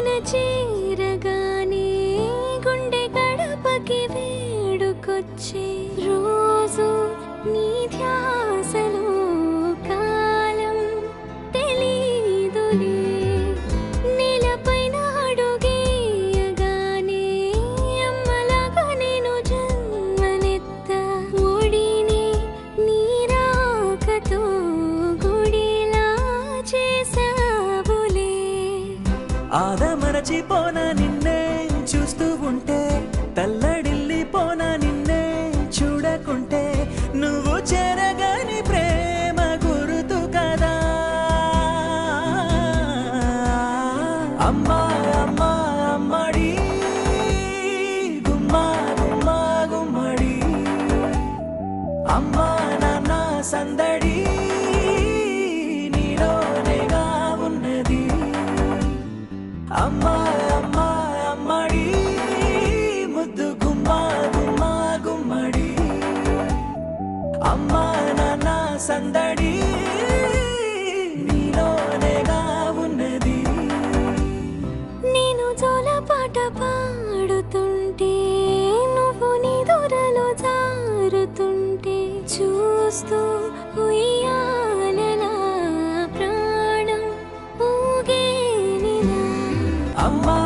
కడుపున చేరగానే గుండె గడపకి వేడుకొచ్చే రోజు నీ ధ్యాసలో కాలం తెలీదులే. నేలపైన అడుగేయగానే అమ్మలాగా నేను జన్మనెత్త ఒడిని నీరాకతో గుడిలా చేసావులే మరచిపోన నిన్నే చూస్తూ ఉంటే తల్లడిల్లిపోన నిన్నే చూడకుంటే నువ్వు చెరగని ప్రేమ గురుతు కదా. అమ్మా I'm Amar.